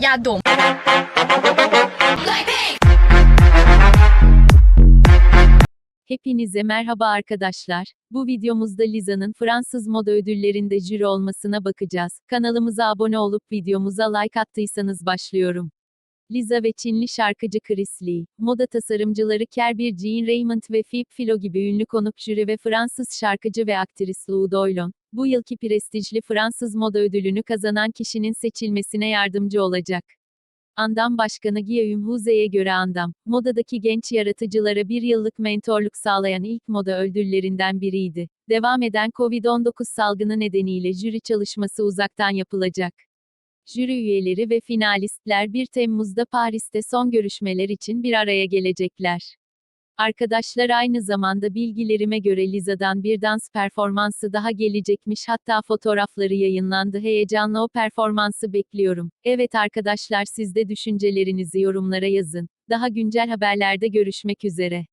Я дома. Hepinize merhaba arkadaşlar. Bu videomuzda Liza'nın Fransız moda ödüllerinde jüri olmasına bakacağız. Kanalımıza abone olup videomuza like attıysanız başlıyorum. Liza ve Çinli şarkıcı Chris Lee, moda tasarımcıları Kerber Jean Raymond ve Philippe Philo gibi ünlü konuk jüri ve Fransız şarkıcı ve aktris Lou Doillon, bu yılki prestijli Fransız moda ödülünü kazanan kişinin seçilmesine yardımcı olacak. Andam Başkanı Guillaume Huze'ye göre Andam, modadaki genç yaratıcılara bir yıllık mentorluk sağlayan ilk moda ödüllerinden biriydi. Devam eden Covid-19 salgını nedeniyle jüri çalışması uzaktan yapılacak. Jüri üyeleri ve finalistler 1 Temmuz'da Paris'te son görüşmeler için bir araya gelecekler. Arkadaşlar aynı zamanda bilgilerime göre Liza'dan bir dans performansı daha gelecekmiş hatta fotoğrafları yayınlandı heyecanla o performansı bekliyorum. Evet arkadaşlar siz de düşüncelerinizi yorumlara yazın. Daha güncel haberlerde görüşmek üzere.